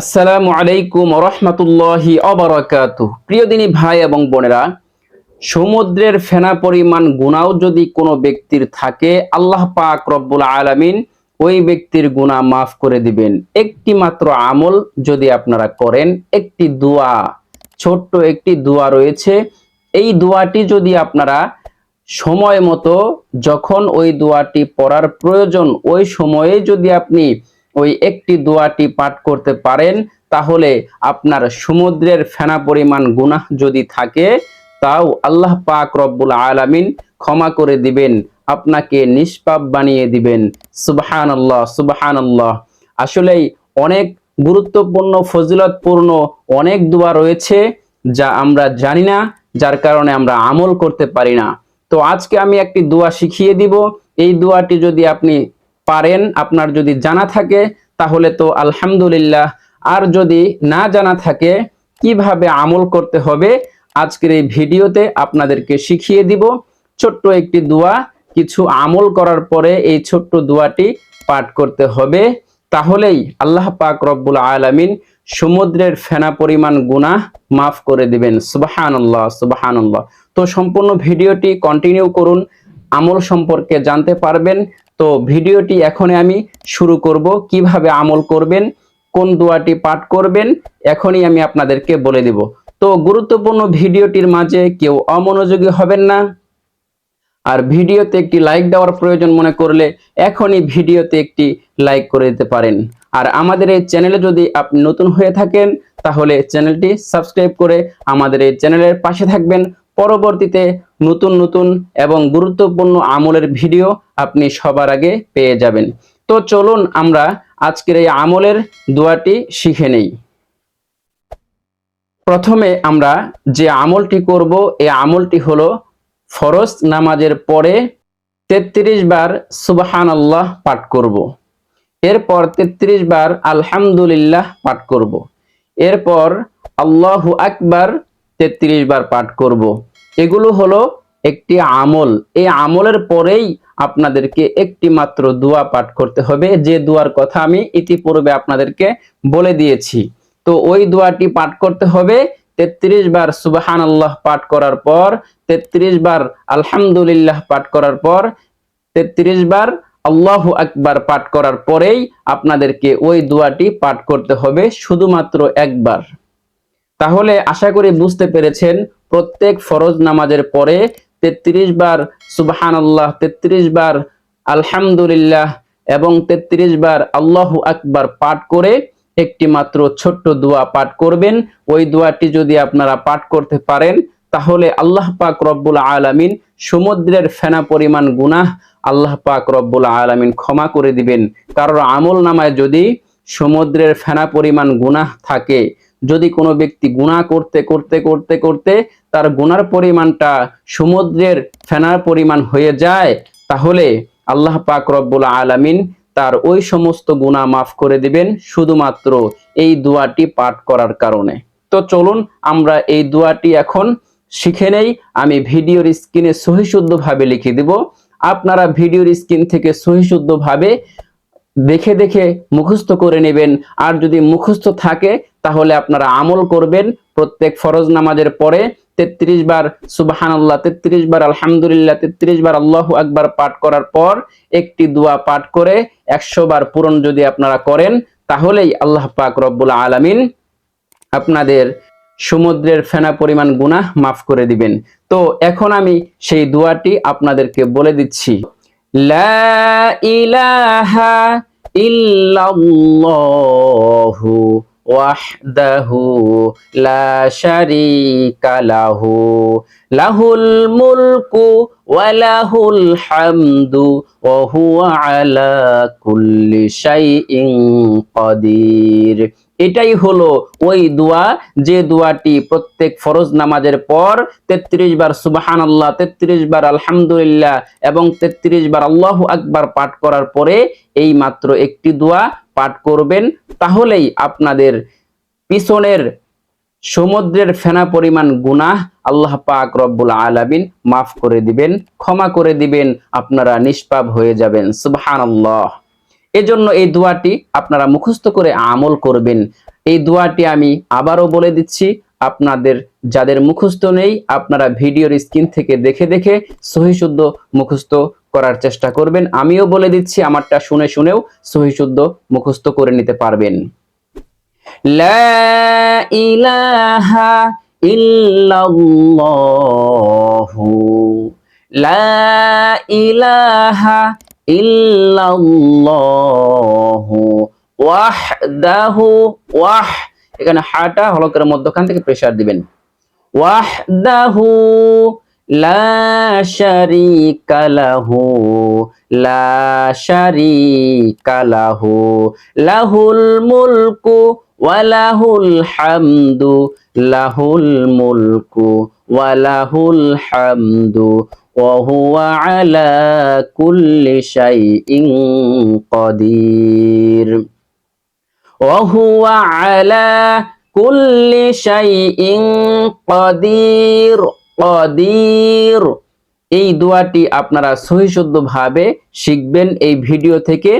আসসালামু আলাইকুম রহমতুল্লাহি অবরাকাত। প্রিয় দিনী ভাই এবং বোনেরা, সমুদ্রের ফেনা পরিমাণ গুণাও যদি কোনো ব্যক্তির থাকে, আল্লাহ পাক রব্বুল আলামিন ওই ব্যক্তির গুণা মাফ করে দিবেন। একটি মাত্র আমল যদি আপনারা করেন, একটি দোয়া, ছোট্ট একটি দোয়া রয়েছে। এই দোয়াটি যদি আপনারা সময় মতো যখন ওই দোয়াটি পড়ার প্রয়োজন, ওই সময়ে যদি আপনি ওই একটি দোয়াটি পাঠ করতে পারেন, তাহলে আপনার সমুদ্রের ফেনা পরিমাণ গুনাহ যদি থাকে, তাও আল্লাহ পাক রব্বুল আলামিন ক্ষমা করে দিবেন, আপনাকে নিষ্পাপ বানিয়ে দিবেন। সুবহান আল্লাহ সুবহান আল্লাহ আসলেই অনেক গুরুত্বপূর্ণ, ফজিলতপূর্ণ অনেক দোয়া রয়েছে, যা আমরা জানি না, যার কারণে আমরা আমল করতে পারি না। তো আজকে আমি একটি দোয়া শিখিয়ে দিব। এই দোয়াটি যদি আপনি পারেন, আপনার যদি জানা থাকে, তাহলে তো আলহামদুলিল্লাহ। আর যদি না জানা থাকে, কীভাবে আমল করতে হবে, আজকের এই ভিডিওতে আপনাদেরকে শিখিয়ে দিব। ছোট্ট একটি দোয়া, কিছু আমল করার পরে এই ছোট্ট দোয়াটি পাঠ করতে হবে। তাহলেই আল্লাহ পাক রব্বুল আলামিন সমুদ্রের ফেনা পরিমাণ গুনাহ মাফ করে দিবেন। সুবহানাল্লাহ সুবহানাল্লাহ। তো সম্পূর্ণ ভিডিওটি কন্টিনিউ করুন। আমল সম্পর্কে জানতে পারবেন। তো ভিডিওটি এখনই আমি শুরু করব। কীভাবে আমল করবেন, কোন দোয়াটি পাঠ করবেন, এখনই আমি আপনাদেরকে বলে দিব। তো গুরুত্বপূর্ণ ভিডিওটির মাঝে কেউ অমনোযোগী হবেন না। আর ভিডিওতে একটি লাইক দেওয়ার প্রয়োজন মনে করলে এখনই ভিডিওতে একটি লাইক করে দিতে পারেন। আর আমাদের এই চ্যানেলে যদি আপনি নতুন হয়ে থাকেন, তাহলে চ্যানেলটি সাবস্ক্রাইব করে আমাদের এই চ্যানেলের পাশে থাকবেন। পরবর্তীতে নতুন নতুন এবং গুরুত্বপূর্ণ আমলের ভিডিও আপনি সবার আগে পেয়ে যাবেন তো চলুন আমরা আজকের এই আমলের দোয়াটি শিখে নেই প্রথমে আমরা যে আমলটি করব, এই আমলটি হলো ফরজ নামাজের পরে তেত্রিশ বার সুবাহান আল্লাহ পাঠ করব। এরপর তেত্রিশ বার আলহামদুলিল্লাহ পাঠ করব। এরপর আল্লাহু আকবার তেত্রিশ বার পাঠ করব। এগুলো হলো একটি আমল। এই আমলের পরেই আপনাদেরকে একটি মাত্র দোয়া পাঠ করতে হবে। যে দোয়ার কথা আমি ইতিপূর্বে আপনাদেরকে বলে দিয়েছি। তো ওই দোয়াটি পাঠ করতে হবে। তেত্রিশ বার সুবাহান আল্লাহ পাঠ করার পর, তেত্রিশ বার আলহামদুলিল্লাহ পাঠ করার পর, তেত্রিশ বার আল্লাহ আকবার পাঠ করার পরেই আপনাদেরকে ওই দোয়াটি পাঠ করতে হবে শুধুমাত্র একবার। তাহলে আশা করি বুঝতে পেরেছেন, প্রত্যেক ফরজ নামাজের পরে তেত্রিশ বার সুবাহান আল্লাহ তেত্রিশ বার আলহামদুলিল্লাহ এবং তেত্রিশ বার আল্লাহু আকবার পাঠ করে একটি মাত্র ছোট্ট দোয়া পাঠ করবেন। ওই দোয়াটি যদি আপনারা পাঠ করতে পারেন, তাহলে আল্লাহ পাক রব্বুল আলামিন সমুদ্রের ফেনা পরিমাণ গুনাহ আল্লাহ পাক রব্বুল আলামিন ক্ষমা করে দিবেন। কারণ আমল নামায় যদি সমুদ্রের ফেনা পরিমাণ গুনাহ থাকে যদি কোনো ব্যক্তি গুণা করতে করতে করতে করতে তার গুনার পরিমাণটা সমুদ্রের ফেনার পরিমাণ হয়ে যায়, তাহলে আল্লাহ পাক রব্বুল আলামিন তার ওই সমস্ত গুণা মাফ করে দিবেন শুধুমাত্র এই দোয়াটি পাঠ করার কারণে। তো চলুন আমরা এই দোয়াটি এখন শিখে নেই, আমি ভিডিওর স্ক্রিনে সহিশুদ্ধভাবে লিখে দিব। আপনারা ভিডিওর স্ক্রিন থেকে সহিশুদ্ধভাবে দেখে দেখে মুখস্থ করে নেবেন, আর যদি মুখস্থ থাকে তাহলে আপনারা আমল করবেন প্রত্যেক ফরজ নামাজের পরে। তেত্রিশ বার সুবাহান আল্লাহ তেত্রিশ বার আলহামদুলিল্লাহ, তেত্রিশ বার আল্লাহ আকবার পাঠ করার পর একটি দোয়া পাঠ করে একশো বার পূরণ যদি আপনারা করেন, তাহলেই আল্লাহ পাক রব্বুল আলামিন আপনাদের সমুদ্রের ফেনা পরিমাণ গুনাহ মাফ করে দিবেন। তো এখন আমি সেই দোয়াটি আপনাদেরকে বলে দিচ্ছি। লা ইলাহা ইল্লাল্লাহু শারীকা লাহু, লাহুল মুলকু ওয়া লাহুল হামদু ওয়া হুয়া আলা কুল্লি শাইইন কাদির। এটাই হলো ওই দোয়া, যে দোয়াটি প্রত্যেক ফরজ নামাজের পর তেত্রিশ বার সুবাহান আল্লাহ তেত্রিশ বার আলহামদুলিল্লাহ এবং তেত্রিশ বার আল্লাহ আকবার পাঠ করার পরে এই মাত্র একটি দোয়া পাঠ করবেন, তাহলেই আপনাদের পিছনের সমুদ্রের ফেনা পরিমাণ গুনাহ আল্লাহ পাক রব্বুল আলামিন মাফ করে দিবেন, ক্ষমা করে দিবেন, আপনারা নিষ্পাপ হয়ে যাবেন, সুবহানাল্লাহ। এজন্য এই দোয়াটি আপনারা মুখস্থ করে আমল করবেন। এই দোয়াটি আমি আবারও বলে দিচ্ছি, আপনাদের যাদের মুখস্থ নেই, আপনারা ভিডিওর স্ক্রিন থেকে দেখে দেখে সহিশুদ্ধ মুখস্থ করার চেষ্টা করবেন। আমিও বলে দিচ্ছি, আমারটা শুনে শুনেও সহি শুদ্ধ মুখস্থ করে নিতে পারবেন। লা ইলাহা লা ইলাহা এখানে হাটা হলকের মধ্যখান থেকে প্রেসার দিবেন। ওয়াহদাহু لا شريك له لا شريك له له الملك وله الحمد له الملك وله الحمد وهو على كل شيء قدير وهو على كل شيء قدير কদির। এই দোয়াটি আপনারা সহিশুদ্ধভাবে শিখবেন। এই ভিডিও থেকে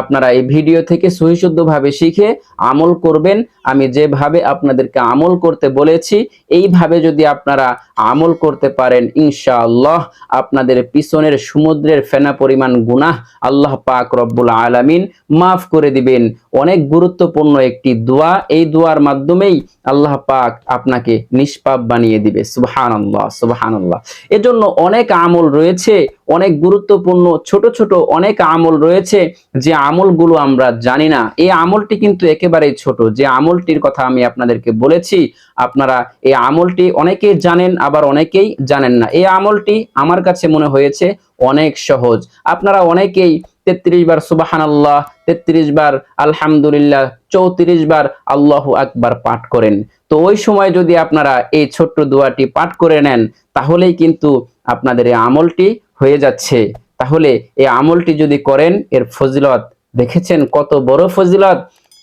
আপনারা এই ভিডিও থেকে সহিশুদ্ধভাবে শিখে আমল করবেন। আমি যেভাবে আপনাদেরকে আমল করতে বলেছি, এইভাবে যদি আপনারা আমল করতে পারেন, ইনশাআল্লাহ আপনাদের পিছনের সমুদ্রের ফেনা পরিমাণ গুনাহ আল্লাহ পাক রব্বুল আলামিন মাফ করে দিবেন। অনেক গুরুত্বপূর্ণ একটি দোয়া। এই দোয়ার মাধ্যমেই আল্লাহ পাক আপনাকে নিষ্পাপ বানিয়ে দিবে। সুবহানাল্লাহ সুবহানাল্লাহ। এজন্য অনেক আমল রয়েছে, অনেক গুরুত্বপূর্ণ, ছোট ছোট অনেক আমল রয়েছে, যে আমলগুলো আমরা জানি না। এই আমলটি কিন্তু একেবারেই ছোট। যে আমলটির কথা আমি আপনাদেরকে বলেছি, আপনারা এই আমলটি অনেকেই জানেন, আবার অনেকেই জানেন না। এই আমলটি আমার কাছে মনে হয়েছে অনেক সহজ। আপনারা অনেকেই তেত্রিশ বার সুবাহান আল্লাহ তেত্রিশ বার আলহামদুলিল্লাহ, চৌত্রিশ বার আল্লাহ আকবার পাঠ করেন। তো ওই সময় যদি আপনারা এই ছোট্ট দোয়াটি পাঠ করে নেন, তাহলেই কিন্তু আপনাদের এই আমলটি হয়ে যাচ্ছে। তাহলে এই আমলটি যদি করেন, এর ফজিলত দেখেছেন কত বড় ফজিলত?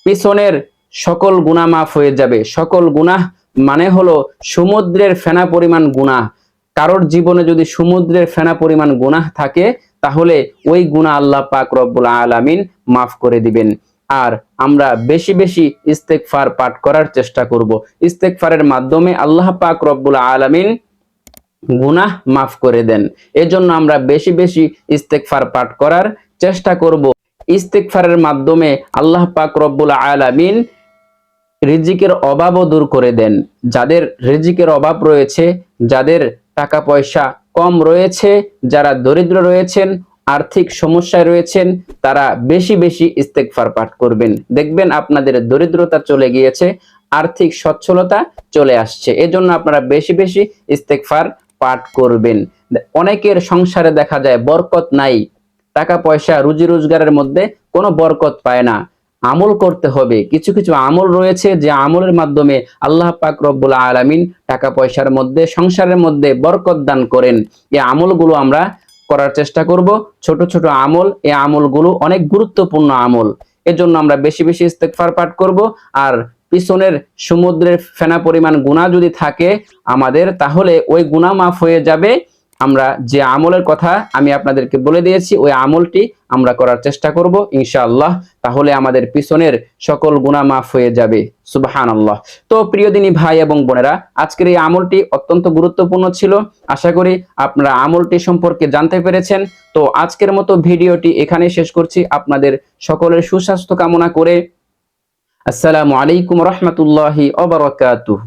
পিছনের সকল গুনাহ মাফ হয়ে যাবে। সকল গুনাহ মানে হলো সমুদ্রের ফেনা পরিমাণ গুনাহ। কারোর জীবনে যদি সমুদ্রের ফেনা পরিমাণ গুনাহ থাকে তাহলে ওই গুনাহ আল্লাহ পাক রব্বুল আলামিন মাফ করে দিবেন। আর আমরা বেশি বেশি ইস্তেকফার পাঠ করার চেষ্টা করব। ইস্তেকফারের মাধ্যমে আল্লাহ পাক রব্বুল আলামিন গুনাহ মাফ করে দেন। এজন্য আমরা বেশি বেশি ইস্তেকফার পাঠ করার চেষ্টা করব। ইস্তেকফারের মাধ্যমে আল্লাহ পাক রব্বুল আলামিন রিজিকের অভাবও দূর করে দেন। যাদের রিজিকের অভাব রয়েছে, যাদের টাকা পয়সা কম রয়েছে, যারা দরিদ্র রয়েছেন, আর্থিক সমস্যায় রয়েছেন, তারা বেশি বেশি ইস্তেকফার পাঠ করবেন। দেখবেন আপনাদের দরিদ্রতা চলে গিয়েছে, আর্থিক সচ্ছলতা চলে আসছে। এজন্য আপনারা বেশি বেশি ইস্তেকফার পাঠ করবেন। অনেকের সংসারে দেখা যায় বরকত নাই, টাকা পয়সা, রুজি রোজগারের মধ্যে কোনো বরকত পায় না। আমল করতে হবে। কিছু কিছু আমল রয়েছে যে আমলের মাধ্যমে আল্লাহ পাক রব্বুল আলামিন টাকা পয়সার মধ্যে, সংসারের মধ্যে বরকত দান করেন। এই আমলগুলো আমরা করার চেষ্টা করব। ছোট ছোট আমল, এই আমলগুলো অনেক গুরুত্বপূর্ণ আমল। এজন্য আমরা বেশি বেশি ইস্তেগফার পাঠ করব। আর পিছনের সমুদ্রের ফেনা পরিমাণ গুণা যদি থাকে আমাদের, তাহলে ওই গুণা মাফ হয়ে যাবে। আমরা যে আমলের কথা আমি আপনাদেরকে বলে দিয়েছি, ওই আমলটি আমরা করার চেষ্টা করব ইনশাআল্লাহ। তাহলে আমাদের পিছনের সকল গুণা মাফ হয়ে যাবে। সুবাহান আল্লাহ তো প্রিয় দিনী ভাই এবং বোনেরা, আজকের এই আমলটি অত্যন্ত গুরুত্বপূর্ণ ছিল। আশা করি আপনারা আমলটি সম্পর্কে জানতে পেরেছেন। তো আজকের মতো ভিডিওটি এখানে শেষ করছি। আপনাদের সকলের সুস্বাস্থ্য কামনা করে আসসালামু আলাইকুম রহমতুল্লাহি অবরাকাতুহ